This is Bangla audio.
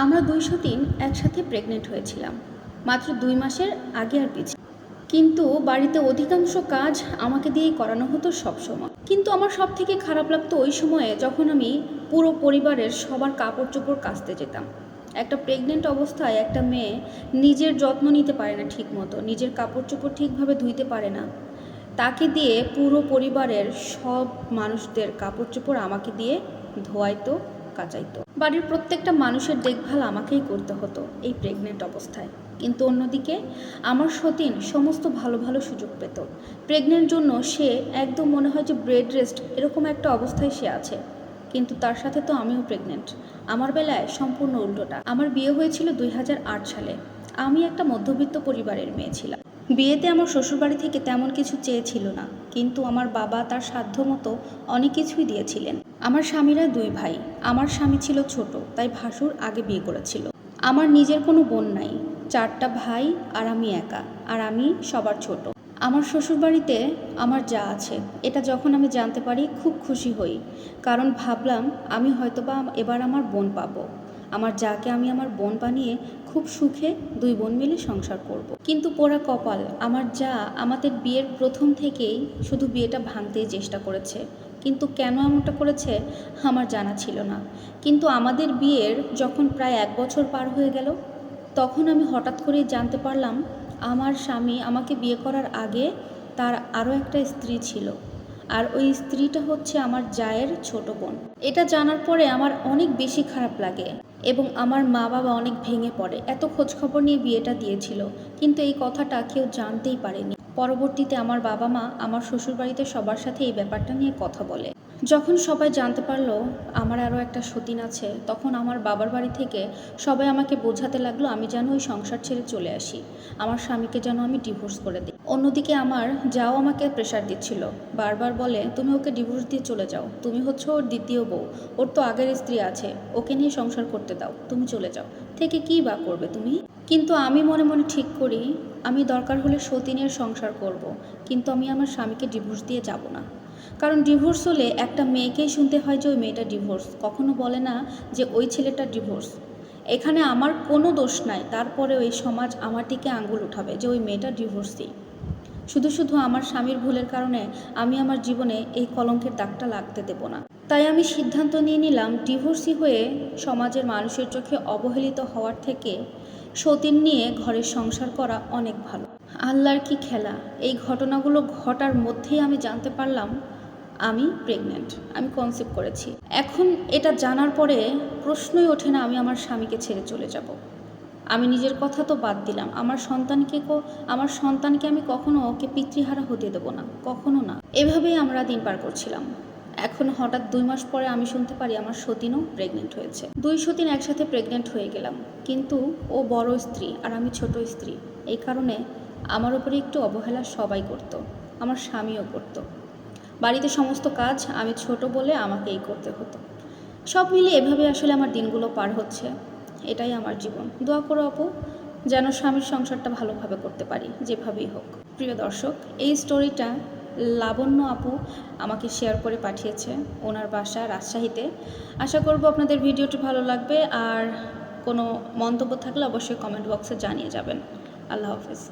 আমরা দুইশো তিন একসাথে প্রেগনেন্ট হয়েছিলাম। মাত্র দুই মাসের আগে আর পিছিয়ে কিন্তু বাড়িতে অধিকাংশ কাজ আমাকে দিয়েই করানো হতো সব সময়। কিন্তু আমার সব থেকে খারাপ লাগতো ওই সময়ে যখন আমি পুরো পরিবারের সবার কাপড় চোপড় কাচতে যেতাম। একটা প্রেগনেন্ট অবস্থায় একটা মেয়ে নিজের যত্ন নিতে পারে না ঠিক মতো নিজের কাপড় চোপড় ঠিকভাবে ধুইতে পারে না। তাকে দিয়ে পুরো পরিবারের সব মানুষদের কাপড় চোপড় আমাকে দিয়ে ধোয়াইতো কাচাইতো। বাড়ির প্রত্যেকটা মানুষের দেখভাল আমাকেই করতে হতো এই প্রেগনেন্ট অবস্থায়। কিন্তু অন্যদিকে আমার সতীন সমস্ত ভালো ভালো সুযোগ পেত। প্রেগনেন্ট জন্য সে একদম মনে হয় যে ব্রেড রেস্ট এরকম একটা অবস্থায় সে আছে। কিন্তু তার সাথে তো আমিও প্রেগনেন্ট আমার বেলায় সম্পূর্ণ উল্টোটা। আমার বিয়ে হয়েছিল দুই হাজার আট সালে। আমি একটা মধ্যবিত্ত পরিবারের মেয়ে ছিলাম। বিয়েতে আমার শ্বশুরবাড়ি থেকে তেমন কিছু চেয়েছিল না, কিন্তু আমার বাবা তার সাধ্য মতো অনেক কিছুই দিয়েছিলেন। আমার স্বামীরা দুই ভাই, আমার স্বামী ছিল ছোট, তাই ভাসুর আগে বিয়ে করেছিল। আমার নিজের কোনো বোন নাই, চারটা ভাই আর আমি একা, আর আমি সবার ছোট। আমার শ্বশুরবাড়িতে আমার যা আছে, এটা যখন আমি জানতে পারি খুব খুশি হই, কারণ ভাবলাম আমি হয়তোবা এবার আমার বোন পাবো। আমার যাকে আমি আমার বোন বানিয়ে খুব সুখে দুই বোন মিলে সংসার করব। কিন্তু পোড়া কপাল, আমার যা আমাদের বিয়ের প্রথম থেকেই শুধু বিয়েটা ভাঙতেই চেষ্টা করেছে। কিন্তু কেন এমনটা করেছে আমার জানা ছিল না। কিন্তু আমাদের বিয়ের যখন প্রায় এক বছর পার হয়ে গেল, তখন আমি হঠাৎ করেই জানতে পারলাম, আমার স্বামী আমাকে বিয়ে করার আগে তার আরও একটা স্ত্রী ছিল। আর ওই স্ত্রীটা হচ্ছে আমার জায়ের ছোট বোন। এটা জানার পরে আমার অনেক বেশি খারাপ লাগে এবং আমার মা বাবা অনেক ভেঙে পড়ে। এত খোঁজখবর নিয়ে বিয়েটা দিয়েছিল, কিন্তু এই কথাটা কেউ জানতেই পারেনি। পরবর্তীতে আমার বাবা মা আমার শ্বশুরবাড়িতে সবার সাথে এই ব্যাপারটা নিয়ে কথা বলে। যখন সবাই জানতে পারল আমার আরও একটা সতীন আছে, তখন আমার বাবার বাড়ি থেকে সবাই আমাকে বোঝাতে লাগল আমি যেন ওই সংসার ছেড়ে চলে আসি। আমার স্বামীকে যেন আমি ডিভোর্স করে দিই। অন্যদিকে আমার যাও আমাকে প্রেশার দিচ্ছিল। বারবার বলে, তুমি ওকে ডিভোর্স দিয়ে চলে যাও। তুমি হচ্ছে ওর দ্বিতীয় বউ। ওর তো আগের স্ত্রী আছে। ওকে নিয়ে সংসার করতে দাও। তুমি চলে যাও। থেকে কি বা করবে তুমি? কিন্তু আমি মনে মনে ঠিক করি, আমি দরকার হলে সতীনের সংসার করব। কিন্তু আমি আমার স্বামীকে ডিভোর্স দিয়ে যাব না। কারণ ডিভোর্স হলে একটা মেয়েকেই শুনতে হয় যে ওই মেয়েটা ডিভোর্স, কখনো বলে না যে ওই ছেলেটা ডিভোর্স। এখানে আমার কোনো দোষ নাই তারপরে ওই সমাজ আমার দিকে আঙ্গুল উঠাবে যে ওই মেয়েটা ডিভোর্সই। শুধু শুধু আমার স্বামীর ভুলের কারণে আমি আমার জীবনে এই কলঙ্কের দাগটা লাগতে দেব না। তাই আমি সিদ্ধান্ত নিয়ে নিলাম ডিভোর্সি হয়ে সমাজের মানুষের চোখে অবহেলিত হওয়ার থেকে সতীন নিয়ে ঘরের সংসার করা অনেক ভালো। আল্লাহর কি খেলা? এই ঘটনাগুলো ঘটার মধ্যেই আমি জানতে পারলাম আমি প্রেগনেন্ট আমি কনসেপ্ট করেছি। এখন এটা জানার পরে প্রশ্নই ওঠে না আমি আমার স্বামীকে ছেড়ে চলে যাব। আমি নিজের কথা তো বাদ দিলাম। আমার সন্তানকে আমার সন্তানকে আমি কখনো ওকে পিতৃহারা হতে দেবো না, কখনো না। এভাবেই আমরা দিন পার করছিলাম। এখন হঠাৎ দুই মাস পরে আমি শুনতে পারি আমার সতীনও প্রেগনেন্ট হয়েছে। দুই সতীন একসাথে প্রেগনেন্ট হয়ে গেলাম। কিন্তু ও বড় স্ত্রী আর আমি ছোট স্ত্রী। এই কারণে আমার উপরে একটু অবহেলা সবাই করতো, আমার স্বামীও করতো। বাড়িতে সমস্ত কাজ আমি ছোট বলে আমাকেই করতে হতো। সব মিলিয়ে এভাবে আসলে আমার দিনগুলো পার হচ্ছে। এটাই আমার জীবন। দোয়া করো আপু, যেন স্বামীর সংসারটা ভালোভাবে করতে পারি, যেভাবেই হোক। প্রিয় দর্শক, এই স্টোরিটা লাবণ্য আপু আমাকে শেয়ার করে পাঠিয়েছে ওনার বাসা রাজশাহীতে। আশা করব আপনাদের ভিডিওটি ভালো লাগবে, আর কোনো মন্তব্য থাকলে অবশ্যই কমেন্ট বক্সে জানিয়ে যাবেন। আল্লাহ হাফেজ।